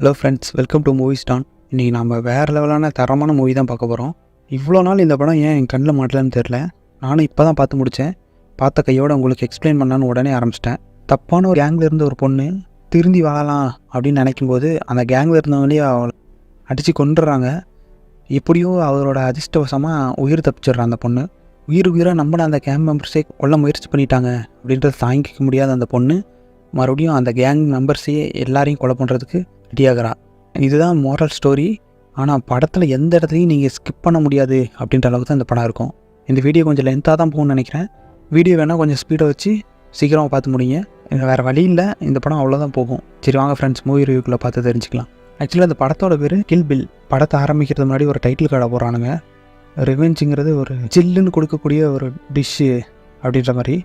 Hello friends welcome to movies Don இன்றைக்கி நம்ம வேறு லெவலான தரமான மூவி தான் பார்க்க போகிறோம் இவ்வளோ நாள் இந்த படம் ஏன் என் கண்ணில் மாட்டலன்னு தெரில நானும் இப்போ தான் பார்த்து முடித்தேன் பார்த்த கையோட உங்களுக்கு எக்ஸ்பிளைன் பண்ணான்னு உடனே ஆரம்பிச்சிட்டேன். தப்பான ஒரு கேங்கில் இருந்த ஒரு பொண்ணு திருந்தி வாழலாம் அப்படின்னு நினைக்கும்போது அந்த கேங்கில் இருந்தவங்களே அவளை அடித்து கொண்டுறாங்க எப்படியோ அவரோட அதிர்ஷ்டவசமாக உயிர் தப்பிச்சிடுறான் அந்த பொண்ணு. உயிர் உயிராக நம்பின அந்த கேங் மெம்பர்ஸே கொல்ல முயற்சி பண்ணிட்டாங்க அப்படின்றத தாங்கிக்க முடியாத அந்த பொண்ணு மறுபடியும் அந்த கேங் மெம்பர்ஸையே எல்லாரையும் கொலை பண்ணுறதுக்கு ரெடியாகிறா இதுதான் மோரல் ஸ்டோரி ஆனால் படத்தில் எந்த இடத்துலையும் நீங்கள் ஸ்கிப் பண்ண முடியாது அப்படின்ற அளவுக்கு தான் இந்த படம் இருக்கும். இந்த வீடியோ கொஞ்சம் லென்த்தாக தான் போகும்னு நினைக்கிறேன். வீடியோ வேணால் கொஞ்சம் ஸ்பீடை வச்சு சீக்கிரமாக பார்த்து முடியுங்க. வேறு வழி இல்லை. இந்த படம் அவ்வளோதான் போகும். சரி வாங்க ஃப்ரெண்ட்ஸ் மூவி ரிவ்யூக்குள்ளே பார்த்து தெரிஞ்சுக்கலாம். ஆக்சுவலாக இந்த படத்தோட பேர் கில் பில் படத்தை ஆரம்பிக்கிறது முன்னாடி ஒரு டைட்டில் கார்டை போடுறானுங்க. ரிவெஞ்சுங்கிறது ஒரு சில்லுன்னு கொடுக்கக்கூடிய ஒரு டிஷ்ஷு அப்படின்ற மாதிரி.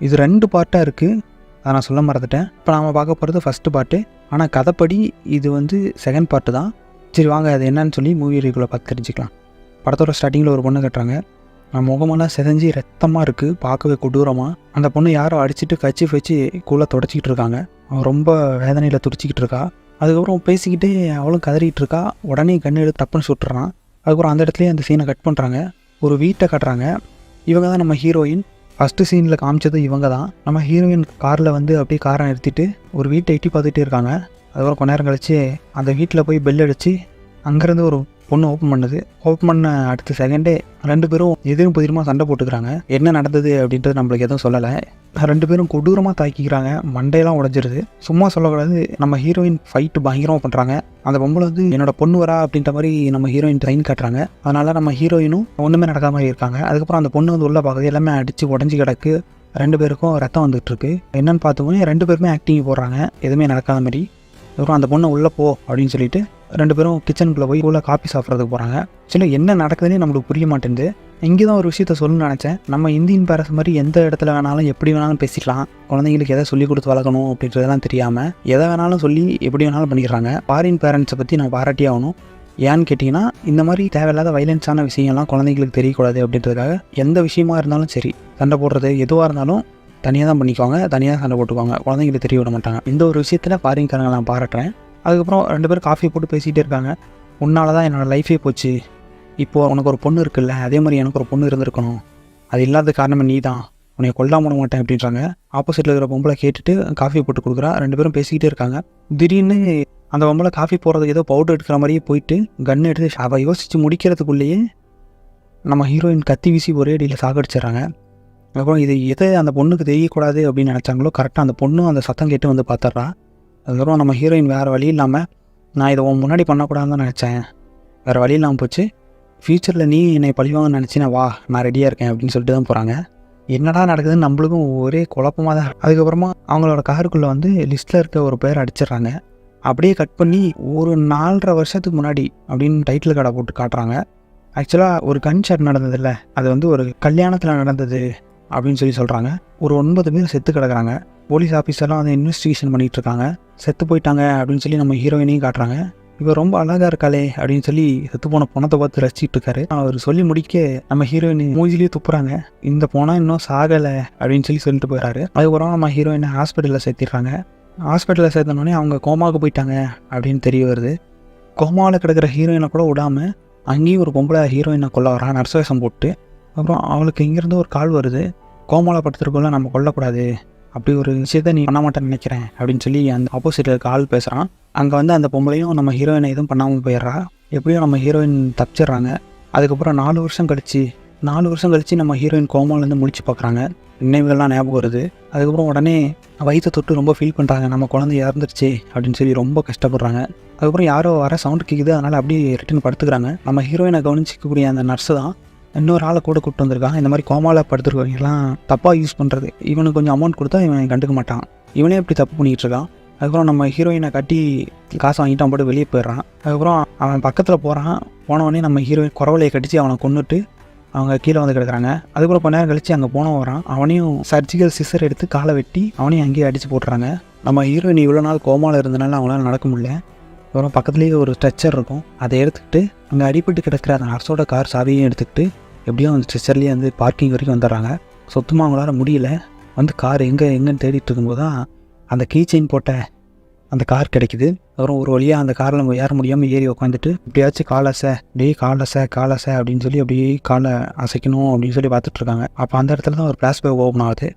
இது ரெண்டு பார்ட்டாக இருக்குது அதை நான் சொல்ல மறந்துட்டேன். இப்போ நாம் பார்க்க போகிறது ஃபஸ்ட்டு பார்ட்டு ஆனால் கதைப்படி இது வந்து செகண்ட் பார்ட்டு தான். சரி வாங்க அது என்னன்னு சொல்லி மூவி ரிவியூவில் பார்த்து தெரிஞ்சுக்கலாம். படத்தோட ஸ்டார்டிங்கில் ஒரு பொண்ணு கட்டுறாங்க. நான் முகமெல்லாம் செதஞ்சு ரத்தமாக இருக்குது பார்க்கவே கொடூரமாக அந்த பொண்ணு யாரோ அடிச்சுட்டு கச்சி வச்சு கூழ தொடச்சிக்கிட்டு இருக்காங்க. அவன் ரொம்ப வேதனையில் துடிச்சிக்கிட்டு இருக்கா. அதுக்கப்புறம் பேசிக்கிட்டே அவளும் கதறிட்டு இருக்கா. உடனே கண்ணு எடுத்து தப்புன்னு சுட்டுறான். அதுக்கப்புறம் அந்த இடத்துலேயே அந்த சீனை கட் பண்ணுறாங்க ஒரு வீட்டை கட்டுறாங்க. இவங்க தான் நம்ம ஹீரோயின் ஃபஸ்ட்டு சீனில் காமிச்சது இவங்க தான் நம்ம ஹீரோயின் காரில் வந்து அப்படியே காரை நிறுத்திட்டு ஒரு வீட்டை எட்டி பார்த்துட்டே இருக்காங்க. அதுக்கப்புறம் கொஞ்ச நேரம் கழிச்சு அந்த வீட்டில் போய் பெல் அடித்து அங்கேருந்து ஒரு பொண்ணு ஓப்பன் பண்ணுது. ஓப்பன் பண்ண அடுத்த செகண்டே ரெண்டு பேரும் எதிரும் புதிரமாக சண்டை போட்டுக்கிறாங்க. என்ன நடந்தது அப்படின்றது நம்மளுக்கு எதுவும் சொல்லலை. ரெண்டு பேரும் கொடூரமாக தாக்கிக்கிறாங்க. மண்டையெல்லாம் உடஞ்சிருது. சும்மா சொல்லக்கூடாது. நம்ம ஹீரோயின் ஃபைட்டு பயங்கரமாக பண்ணுறாங்க அந்த பொம்பளை வந்து என்னோட பொண்ணு வரா அப்படின்ற மாதிரி நம்ம ஹீரோயின் ட்ரெயின் காட்டுறாங்க. அதனால நம்ம ஹீரோயினும் ஒன்றுமே நடக்காத மாதிரி இருக்காங்க. அதுக்கப்புறம் அந்த பொண்ணு வந்து உள்ளே பார்க்குது. எல்லாமே அடித்து உடஞ்சி கிடக்கு. ரெண்டு பேருக்கும் ரத்தம் வந்துட்டு இருக்கு. என்னன்னு பார்த்தோன்னே ரெண்டு பேருமே ஆக்டிங் போடுறாங்க. எதுவுமே நடக்காத மாதிரி. அதுக்கப்புறம் அந்த பொண்ணை உள்ளே போ அப்படின்னு சொல்லிட்டு ரெண்டு பேரும் கிச்சனுக்குள்ளே போய் உள்ள காப்பி சாப்பிட்றதுக்கு போகிறாங்க சின்ன என்ன நடக்குதுன்னே நம்மளுக்கு புரிய மாட்டேங்குது. இங்கே தான் ஒரு விஷயத்த சொல்லணும்னு நினச்சேன். நம்ம இந்தியன் பேரஸ் மாதிரி எந்த இடத்துல வேணாலும் எப்படி வேணாலும் பேசிக்கலாம். குழந்தைங்களுக்கு எதை சொல்லிக் கொடுத்து வளர்க்கணும் அப்படின்றதெல்லாம் தெரியாமல் எதை வேணாலும் சொல்லி எப்படி வேணாலும் பண்ணிக்கிறாங்க. ஃபாரின் பேரண்ட்ஸை பற்றி நான் பாராட்டி ஆகணும். ஏன்னு கேட்டிங்கன்னா இந்த மாதிரி தேவையில்லாத வைலன்ஸான விஷயம்லாம் குழந்தைங்களுக்கு தெரியக்கூடாது அப்படின்றதுக்காக எந்த விஷயமா இருந்தாலும் சரி சண்டை போடுறது எதுவாக இருந்தாலும் தனியாக தான் பண்ணிக்குவாங்க தனியாக சண்டை போட்டுக்குவாங்க. குழந்தைங்களுக்கு தெரிய விட மாட்டாங்க. இந்த ஒரு விஷயத்தில் ஃபாரின்காரங்க நான் பாராட்டுறேன். அதுக்கப்புறம் ரெண்டு பேரும் காஃபி போட்டு பேசிகிட்டே இருக்காங்க. உன்னால தான் என்னோடய லைஃபே போச்சு. இப்போது உனக்கு ஒரு பொண்ணு இருக்குல்ல அதே மாதிரி எனக்கு ஒரு பொண்ணு இருந்திருக்கணும். அது இல்லாத காரணமே நீ தான் உன்னை கொல்லாம மாட்டேன் அப்படின்றாங்க. ஆப்போசிட்டில் இருக்கிற பொம்பளை கேட்டுட்டு காஃபி போட்டு கொடுக்குறா. ரெண்டு பேரும் பேசிக்கிட்டே இருக்காங்க. திடீர்னு அந்த பொம்பளை காஃபி போடுறதுக்கு ஏதோ பவுடர் எடுக்கிற மாதிரியே போயிட்டு கன் எடுத்து அவள் யோசித்து முடிக்கிறதுக்குள்ளேயே நம்ம ஹீரோயின் கத்தி வீசி ஒரே அடியில் சாகடிச்சிடுறாங்க. அதுக்கப்புறம் இது எதை அந்த பொண்ணுக்கு தெரியக்கூடாது அப்படின்னு நினச்சாங்களோ கரெக்டாக அந்த பொண்ணும் அந்த சத்தம் கேட்டு வந்து பார்த்துட்றா. அதுக்கப்புறம் நம்ம ஹீரோயின் வேறு வழி இல்லாமல் நான் இதை உன் முன்னாடி பண்ணக்கூடாதுன்னு தான் நினச்சேன். வேறு வழி இல்லாமல் போச்சு. ஃப்யூச்சரில் நீ என்னை பழிவாங்கன்னு நினச்சினா வா நான் ரெடியாக இருக்கேன் அப்படின்னு சொல்லிட்டு தான் போகிறாங்க என்னடா நடக்குதுன்னு நம்மளுக்கும் ஒரே குழப்பமாக தான் அதுக்கப்புறமா அவங்களோட காருக்குள்ளே வந்து லிஸ்ட்டில் இருக்க ஒரு பேர் அடிச்சிடுறாங்க. அப்படியே கட் பண்ணி ஒரு நாலரை வருஷத்துக்கு முன்னாடி அப்படின்னு டைட்டில் கடை போட்டு காட்டுறாங்க. ஆக்சுவலாக ஒரு கன் நடந்ததில்ல. அது வந்து ஒரு கல்யாணத்தில் நடந்தது. அப்படின்னு சொல்லி சொல்கிறாங்க ஒரு ஒன்பது பேர் செத்து கிடக்குறாங்க. போலீஸ் ஆஃபீஸர்லாம் அதை இன்வெஸ்டிகேஷன் பண்ணிகிட்டு இருக்காங்க. செத்து போயிட்டாங்க அப்படின்னு சொல்லி நம்ம ஹீரோயினையும் காட்டுறாங்க. இவர் ரொம்ப அழகாக இருக்காளே அப்படின்னு சொல்லி செத்து போன பணத்தை பார்த்து ரசிச்சுட்டு இருக்காரு. அவர் சொல்லி முடிக்க நம்ம ஹீரோயின் மூஞ்சிலேயே துப்புறாங்க. இந்த போனால் இன்னும் சாகலை அப்படின்னு சொல்லி சொல்லிட்டு போயிறாரு. அதுக்கப்புறம் நம்ம ஹீரோயினை ஹாஸ்பிட்டலில் சேர்த்திடுறாங்க. ஹாஸ்பிட்டலில் சேர்த்தனோடனே அவங்க கோமாவுக்கு போயிட்டாங்க அப்படின்னு தெரிய வருது. கோமாவில் கிடக்கிற ஹீரோயினை கூட விடாமல் அங்கேயும் ஒரு பொம்பளை ஹீரோயினை கொள்ள வரான் நர்ஸ் வேஷம் போட்டு அப்புறம் அவளுக்கு இங்கேருந்து ஒரு கால் வருது. கோமாவில் படுத்துருக்குள்ள நம்ம கொல்லக்கூடாது. அப்படி ஒரு விஷயத்த நீ பண்ண மாட்டேன்னு நினைக்கிறேன் அப்படின்னு சொல்லி அந்த ஆப்போசிட்டில் இருக்க ஆள் பேசுகிறான் அங்கே வந்து அந்த பொம்பளையும் நம்ம ஹீரோயினை எதுவும் பண்ணாமல் போயிடுறா. எப்படியும் நம்ம ஹீரோயின் தப்பிச்சிடுறாங்க. அதுக்கப்புறம் நாலு வருஷம் கழிச்சு நாலு வருஷம் கழிச்சு நம்ம ஹீரோயின் கோமாலேருந்து முடிச்சு பார்க்குறாங்க. நினைவுகள்லாம் ஞாபகம் வருது. அதுக்கப்புறம் உடனே வயிற்றை தொட்டு ரொம்ப ஃபீல் பண்ணுறாங்க நம்ம குழந்தை இறந்துருச்சு அப்படின்னு சொல்லி ரொம்ப கஷ்டப்படுறாங்க. அதுக்கப்புறம் யாரோ வர சவுண்ட் கேட்குது அதனால் அப்படியே ரிட்டன் படுத்துக்கிறாங்க. நம்ம ஹீரோயினை கவனிச்சிக்கக்கூடிய அந்த நர்ஸு தான் இன்னொரு ஆளை கூட கூப்பிட்டு வந்திருக்கான் இந்த மாதிரி கோமாவில் படுத்துருக்கவங்கலாம் தப்பாக யூஸ் பண்ணுறது இவனுக்கு கொஞ்சம் அமௌண்ட் கொடுத்தா இவன் கண்டுக்க மாட்டான். இவனே இப்படி தப்பு பண்ணிகிட்டு இருக்கான். அதுக்கப்புறம் நம்ம ஹீரோயினை கட்டி காசு வாங்கிட்டு அவன் போட்டு வெளியே போயிடுறான். அதுக்கப்புறம் அவன் பக்கத்தில் போகிறான் போனவொடனே நம்ம ஹீரோயின் குறவலையை கடிச்சு அவனை கொண்டுட்டு அவங்க கீழே வந்து கிடக்குறாங்க. அதுக்கப்புறம் கொஞ்ச நேரம் கழிச்சு அங்கே போன வரான் அவனையும் சர்ஜிக்கல் சிசர் எடுத்து காலை வெட்டி அவனையும் அங்கேயே அடித்து போட்டுறாங்க. நம்ம ஹீரோயின் இவ்வளோ நாள் கோமாவில் இருந்தனால அவங்களால நடக்க முடியல. அப்புறம் பக்கத்துலேயே ஒரு ஸ்ட்ரெச்சர் இருக்கும். அதை எடுத்துக்கிட்டு அங்கே அடிபட்டு கிடக்கிற அந்த நர்ஸோட கார் சாவியையும் எடுத்துக்கிட்டு எப்படியும் அந்த ஸ்ட்ரெச்சர்லேயே வந்து பார்க்கிங் வரைக்கும் வந்துடுறாங்க. சுத்தமாக அவங்களால முடியல. வந்து கார் எங்கே எங்கேன்னு தேடிட்டு இருக்கும்போது தான் அந்த கீ செயின் போட்ட அந்த கார் கிடைக்குது. அப்புறம் ஒரு வழியாக அந்த காரில் நம்ம ஏற முடியாமல் ஏறி உட்காந்துட்டு எப்படியாச்சும் காலசை அப்படியே காலசை காலசை அப்படின்னு சொல்லி அப்படியே காலை அசைக்கணும் அப்படின்னு சொல்லி பார்த்துட்ருக்காங்க அப்போ அந்த இடத்துல தான் ஒரு ஃப்ளாஷ்பேக் ஓப்பன் ஆகுது.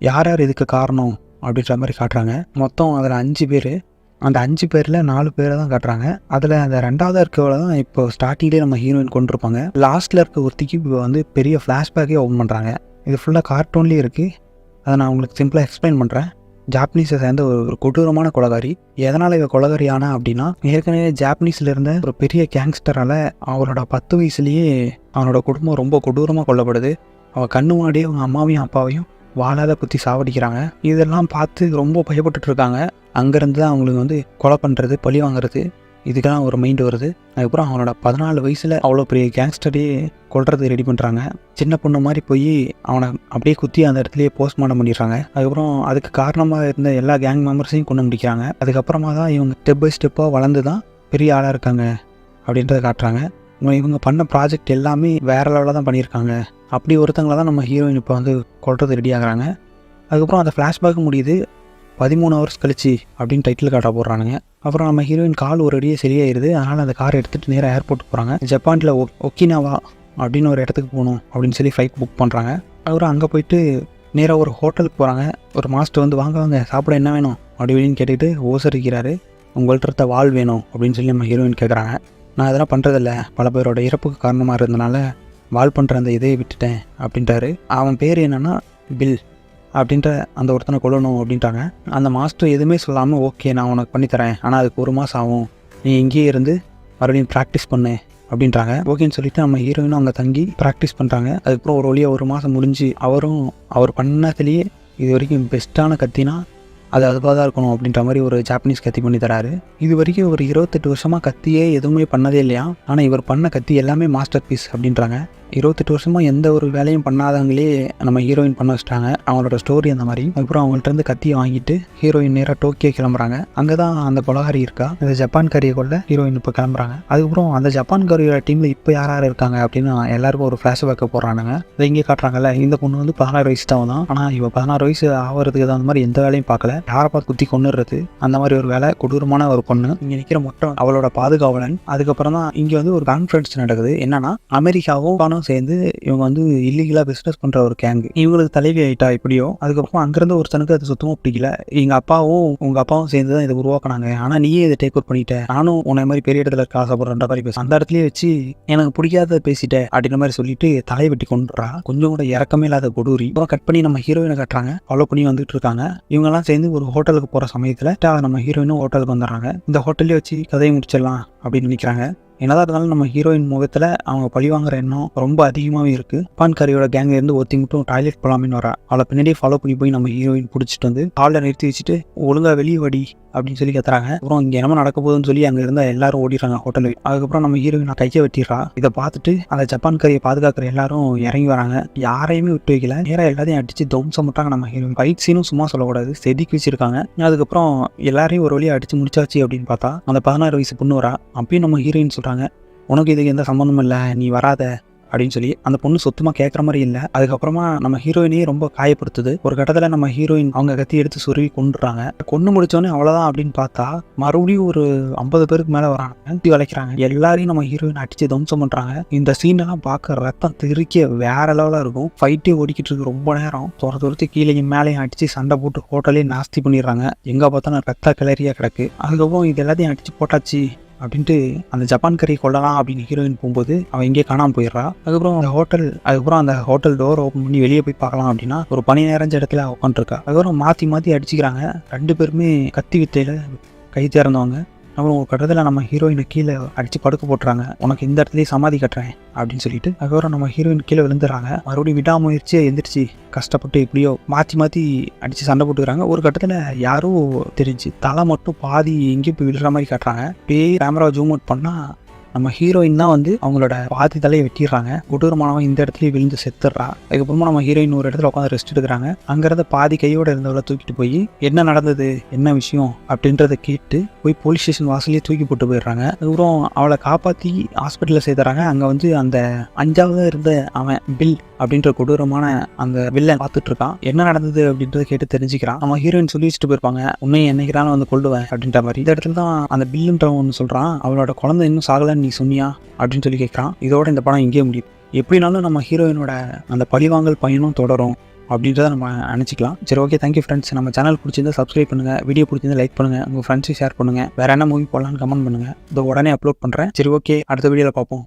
யார் யார் இதுக்கு காரணம் அப்படின்ற மாதிரி காட்டுறாங்க. மொத்தம் அதில் அஞ்சு பேர் அந்த அஞ்சு பேரில் நாலு பேரை தான் காட்டுறாங்க. அதில் அந்த ரெண்டாவதாக இருக்கவள தான் இப்போ ஸ்டார்டிங்லேயே நம்ம ஹீரோயின் கொண்டிருப்பாங்க. லாஸ்ட்டில் இருக்க ஒருத்திக்கு இப்போ வந்து பெரிய ஃப்ளாஷ்பேக்கே ஓப்பன் பண்ணுறாங்க இது ஃபுல்லாக கார்ட்டூன்லேயே இருக்குது அதை நான் உங்களுக்கு சிம்பிளாக எக்ஸ்பிளைன் பண்ணுறேன் ஜாப்பனீஸை சேர்ந்த ஒரு ஒரு கொடூரமான கொலகாரி. எதனால் இவ கொலகாரி ஆனா அப்படின்னா ஏற்கனவே ஜாப்பனீஸில் இருந்த ஒரு பெரிய கேங்ஸ்டரால் அவரோட பத்து வயசுலேயே அவனோட குடும்பம் ரொம்ப கொடூரமாக கொல்லப்படுது. அவள் கண்ணு முன்னாடியே அவங்க அம்மாவையும் அப்பாவையும் வாழாத குத்தி சாவடிக்கிறாங்க. இதெல்லாம் பார்த்து ரொம்ப பயப்பட்டுட்டு இருக்காங்க அங்கேருந்து தான் அவங்களுக்கு வந்து கொலை பண்ணுறது பழி வாங்குறது. இதுக்கெல்லாம் ஒரு மைண்டு வருது. அதுக்கப்புறம் அவனோட பதினாலு வயசில் அவ்வளோ பெரிய கேங்ஸ்டரே கொள்றது ரெடி பண்ணுறாங்க சின்ன பொண்ணு மாதிரி போய் அவனை அப்படியே குத்தி அந்த இடத்துலயே போஸ்ட்மார்ட்டம் பண்ணிடுறாங்க. அதுக்கப்புறம் அதுக்கு காரணமாக இருந்த எல்லா கேங் மெம்பர்ஸையும் கொண்டு முடிக்கிறாங்க அதுக்கப்புறமா தான் இவங்க ஸ்டெப் பை ஸ்டெப்பாக வளர்ந்து தான் பெரிய ஆளாக இருக்காங்க அப்படின்றத காட்டுறாங்க. இவங்க- இவங்க பண்ண ப்ராஜெக்ட் எல்லாமே வேற லெவலில் தான் பண்ணியிருக்காங்க. அப்படி ஒருத்தங்கள தான் நம்ம ஹீரோயின் இப்போ வந்து கொல்றது ரெடி ஆகுறாங்க. அதுக்கப்புறம் அந்த ஃப்ளாஷ்பேக் முடியுது. பதிமூணு ஹவர்ஸ் கழிச்சு அப்படின்னு டைட்டில் காட்ட போடுறானுங்க. அப்புறம் நம்ம ஹீரோயின் கால் ஒரு அடியே சரியாயிருது. அதனால் அந்த காரை எடுத்துகிட்டு நேராக ஏர்போர்ட் போகிறாங்க ஜப்பானில் ஒ ஒக்கினாவா அப்படின்னு ஒரு இடத்துக்கு போகணும் அப்படின்னு சொல்லி ஃப்ளைட் புக் பண்ணுறாங்க அப்புறம் அங்கே போயிட்டு நேராக ஒரு ஹோட்டலுக்கு போகிறாங்க ஒரு மாஸ்டர் வந்து வாங்க வாங்க சாப்பிட என்ன வேணும்? அப்படி இப்படின்னு கேட்டுக்கிட்டு ஓசரிக்கிறாரு. உங்கள்கிட்ட இருந்த வால் வேணும் அப்படின்னு சொல்லி நம்ம ஹீரோயின் கேட்குறாங்க நான் இதெல்லாம் பண்ணுறதில்ல பல பேரோட இறப்புக்கு காரணமாக இருந்தனால வால் பண்ணுற அந்த இதையை விட்டுட்டேன் அப்படின்ட்டாரு. அவன் பேர் என்னென்னா பில் அப்படின்ற அந்த ஒருத்தனை கொல்லணும் அப்படின்ட்டாங்க. அந்த மாஸ்டர் எதுவுமே சொல்லாமல் ஓகே நான் உனக்கு பண்ணித்தரேன் ஆனால் அதுக்கு ஒரு மாதம் ஆகும். நீ இங்கேயே இருந்து மறுபடியும் ப்ராக்டிஸ் பண்ணு அப்படின்றாங்க ஓகேன்னு சொல்லிட்டு நம்ம ஹீரோயினும் அங்கே தங்கி ப்ராக்டிஸ் பண்ணுறாங்க அதுக்கப்புறம் ஒரு வழியாக ஒரு மாதம் முடிஞ்சு அவரும் அவர் பண்ணதுலேயே இது வரைக்கும் பெஸ்ட்டான கத்தினா அது அதுவாக தான் இருக்கணும் அப்படின்ற மாதிரி ஒரு ஜாப்பனீஸ் கத்தி பண்ணி தராரு. இது வரைக்கும் ஒரு இருபத்தெட்டு வருஷமாக கத்தியே எதுவுமே பண்ணதே இல்லையா? ஆனால் இவர் பண்ண கத்தி எல்லாமே மாஸ்டர் பீஸ் அப்படின்றாங்க. இருபத்தெட்டு வருஷமாக எந்த ஒரு வேலையும் பண்ணாதவங்களே நம்ம ஹீரோயின் பண்ண வச்சிட்டாங்க. அவங்களோட ஸ்டோரி அந்த மாதிரி. அதுக்கப்புறம் அவங்கள்ட்ட இருந்து கத்தியை வாங்கிட்டு ஹீரோயின் நேராக டோக்கியோ கிளம்புறாங்க. அங்கே தான் அந்த கொலகாரி இருக்கா? இந்த ஜப்பான் கரியை கொள்ள ஹீரோயின் இப்போ கிளம்புறாங்க. அதுக்கப்புறம் அந்த ஜப்பான் கரியோட டீமில் இப்போ யார் யார் இருக்காங்க அப்படின்னு எல்லாருக்கும் ஒரு ஃப்ளாஷ் பேக்கை போடுறானுங்க. இதை இங்கே காட்டுறாங்கல்ல இந்த பொண்ணு வந்து பதினாறு வயசு தான் தான் ஆனால் இவ பதினாறு வயசு ஆகிறதுக்கு தகுந்த மாதிரி எந்த வேலையும் பார்க்கல. யாரை பார்த்து குத்தி கொண்டுறது அந்த மாதிரி ஒரு வேலை கொடூரமான ஒரு பொண்ணு. இங்கே நிற்கிற மொத்தம் அவளோட பாதுகாவலன். அதுக்கப்புறம் தான் இங்கே வந்து ஒரு கான்ஃபரன்ஸ் நடக்குது. என்னன்னா அமெரிக்காவும் ஜப்பானும் சேர்ந்து இவங்க வந்து இல்லீகலாக பிஸ்னஸ் பண்ணுற ஒரு கேங்கு இவங்களுக்கு தலைவி ஆயிட்டா எப்படியோ அதுக்கப்புறம் அங்கேருந்து ஒருத்தனுக்கு அது சுத்தமாக பிடிக்கல. எங்கள் அப்பாவும் உங்கள் அப்பாவும் சேர்ந்து தான் இதை உருவாக்குனாங்க. ஆனால் நீயே இதை டேக் அவுட் பண்ணிட்ட. நானும் உன்னை மாதிரி பெரிய இடத்துல இருக்க ஆசைப்படுறன்ற மாதிரி பேச அந்த இடத்துலயே வச்சு எனக்கு பிடிக்காத பேசிட்ட அப்படின்ற மாதிரி சொல்லிட்டு தலை வெட்டி கொண்டுறா கொஞ்சம் கூட இறக்கமே இல்லாத கொடூரி. அப்புறம் கட் பண்ணி நம்ம ஹீரோயினை கட்டுறாங்க. ஃபாலோ பண்ணி வந்துட்டு இருக்காங்க. இவங்கெல்லாம் சேர்ந்து ஒரு ஹோட்டலுக்கு போகிற சமயத்தில் நம்ம ஹீரோயினும் ஹோட்டலுக்கு வந்துடுறாங்க. இந்த ஹோட்டல்லே வச்சு கதையை முடிச்சிடலாம் அப்படின்னு நினைக்கிறாங்க. என்னதான் இருந்தாலும் நம்ம ஹீரோயின் முகத்தில் அவங்க பழி வாங்குற எண்ணம் ரொம்ப அதிகமாகவே இருக்குது பான் கரியோட கேங்ல இருந்து ஒருத்தி மட்டும் டாய்லெட் போகலாமின்னு வரா. அவளை பின்னாடியே ஃபாலோ பண்ணி போய் நம்ம ஹீரோயின் பிடிச்சிட்டு வந்து காலில் நிறுத்தி வச்சுட்டு ஒழுங்காக வெளியே வடி அப்படின்னு சொல்லி கத்துறாங்க அப்புறம் இங்கே என்னமோ நடக்க போகுதுன்னு சொல்லி அங்கே இருந்தால் எல்லாரும் ஓடிடுறாங்க ஹோட்டலுக்கு அதுக்கப்புறம் நம்ம ஹீரோயின் கையை வெட்டிடுறா. இதை பார்த்துட்டு அந்த ஜப்பான் கரியை பாதுகாக்கிற எல்லாரும் இறங்கி வராங்க. யாரையுமே விட்டு வைக்கல. நேராக எல்லாத்தையும் அடிச்சு தம்சம் விட்டாங்க நம்ம ஹீரோயின் ஃபைட் சீனும் சும்மா சொல்லக்கூடாது. செதுக்கி வச்சிருக்காங்க. அதுக்கப்புறம் எல்லாரையும் ஒரு வழியாக அடிச்சு முடிச்சாச்சு அப்படின்னு பார்த்தா அந்த பதினாறு வயசு பொண்ணு வரா. அப்பயும் நம்ம ஹீரோயின் சொல்கிறாங்க உனக்கு இதுக்கு எந்த சம்மந்தமும் இல்லை நீ வராத அப்படின்னு சொல்லி அந்த பொண்ணு சுத்தமாக கேட்குற மாதிரி இல்லை. அதுக்கப்புறமா நம்ம ஹீரோயினையே ரொம்ப காயப்படுத்துது. ஒரு கட்டத்தில் நம்ம ஹீரோயின் அவங்க கத்தி எடுத்து சுருவி கொண்டுறாங்க கொண்டு முடிச்சோடனே அவ்வளோதான் அப்படின்னு பார்த்தா மறுபடியும் ஒரு ஐம்பது பேருக்கு மேலே வராங்க. கத்தி வளைக்கிறாங்க. எல்லாரையும் நம்ம ஹீரோயின் அடித்து தம்சம் பண்ணுறாங்க இந்த சீனெல்லாம் பார்க்க ரத்தம் திருக்க வேற லெவலாக இருக்கும். ஃபைட்டே ஓடிக்கிட்டு இருக்கு ரொம்ப நேரம். துர துரத்து கீழேயும் மேலேயும் அடித்து சண்டை போட்டு ஹோட்டலே நாஸ்தி பண்ணிடுறாங்க. எங்கே பார்த்தாலும் ரத்த கிளறியாக கிடக்கு. அதுக்கப்புறம் இது எல்லாத்தையும் அடித்து போட்டாச்சு. அப்படின்ட்டு அந்த ஜப்பான் கறி கொள்ளலாம் அப்படின்னு ஹீரோயின் போகும்போது அவன் எங்கேயே காணாமல் போயிடுறா. அதுக்கப்புறம் அந்த ஹோட்டல் அதுக்கப்புறம் அந்த ஹோட்டல் டோர் ஓப்பன் பண்ணி வெளியே போய் பார்க்கலாம் அப்படின்னா ஒரு பனி நிறைஞ்ச இடத்துல உட்காந்துருக்கா அதுக்கப்புறம் மாற்றி மாற்றி அடிச்சுக்கிறாங்க. ரெண்டு பேருமே கத்தி வித்தையில் கை திறந்தவங்க அப்புறம் ஒரு கட்டத்தில் நம்ம ஹீரோயினை கீழே அடித்து படுக்க போட்டுறாங்க. உனக்கு இந்த இடத்துலேயே சமாதி கட்டுறேன் அப்படின்னு சொல்லிட்டு அதுக்கப்புறம் நம்ம ஹீரோயின் கீழே விழுந்துறாங்க. மறுபடியும் விடாமுயற்சியை எந்திரிச்சு கஷ்டப்பட்டு எப்படியோ மாற்றி மாற்றி அடித்து சண்டை போட்டுக்கிறாங்க. ஒரு கட்டத்தில் யாரும் தெரிஞ்சு தலை மட்டும் பாதி எங்கேயும் போய் விழுற மாதிரி காட்டுறாங்க. பே கேமரா ஜூம் அவுட் பண்ணால் நம்ம ஹீரோயின் தான் வந்து அவங்களோட பாதி தலையை வெட்டிடுறாங்க. கொடூரமானவன் இந்த இடத்துலயே விழுந்து செத்துடுறா. அதுக்கப்புறமா நம்ம ஹீரோயின் ஒரு இடத்துல உட்காந்து ரெஸ்ட் எடுக்கிறாங்க. அங்கிருந்த பாதி கையோட இருந்தவளை தூக்கிட்டு போய் என்ன நடந்தது? என்ன விஷயம்? அப்படின்றத கேட்டு போய் போலீஸ் ஸ்டேஷன் வாசலே தூக்கி போட்டு போயிடுறாங்க. அதுக்கப்புறம் அவளை காப்பாற்றி ஹாஸ்பிட்டலில் சேர்த்துறாங்க. அங்கே வந்து அந்த அஞ்சாவது இருந்த அவன் பில் அப்படின்ற கொடூரமான அந்த வில்லன் பார்த்துட்டு இருக்கான் என்ன நடந்தது அப்படின்றத கேட்டு தெரிஞ்சுக்கிறான். நம்ம ஹீரோயின் சொல்லி வச்சுட்டு போயிருப்பாங்க. உண்மையை என்னைக்கிறான வந்து கொள்ளுவேன் அப்படின்ற மாதிரி. இந்த இடத்துல தான் அந்த பில்லுன்றவன் ஒன்று சொல்கிறான் அவளோட குழந்தை இன்னும் சாகலன்னு நீ சொன்னியா? அப்படின்னு சொல்லி கேட்குறான் இதோட இந்த படம் இங்கேயே முடியும். எப்படினாலும் நம்ம ஹீரோயினோட அந்த பழிவாங்கல் பயனும் தொடரும் அப்படின்றத நம்ம நினச்சிக்கலாம். சரி ஓகே தேங்க்யூ ஃப்ரெண்ட்ஸ் நம்ம சேனல் பிடிச்சிருந்தா சப்ஸ்கிரைப் பண்ணுங்கள் வீடியோ பிடிச்சிருந்தா லைக் பண்ணுங்கள் உங்கள் ஃப்ரெண்ட்ஸுக்கு ஷேர் பண்ணுங்கள் வேறு என்ன மூவி போடலான்னு கமெண்ட் பண்ணுங்கள் இதோ உடனே அப்லோட் பண்ணுறேன் சரி ஓகே அடுத்த வீடியோவில் பார்ப்போம்.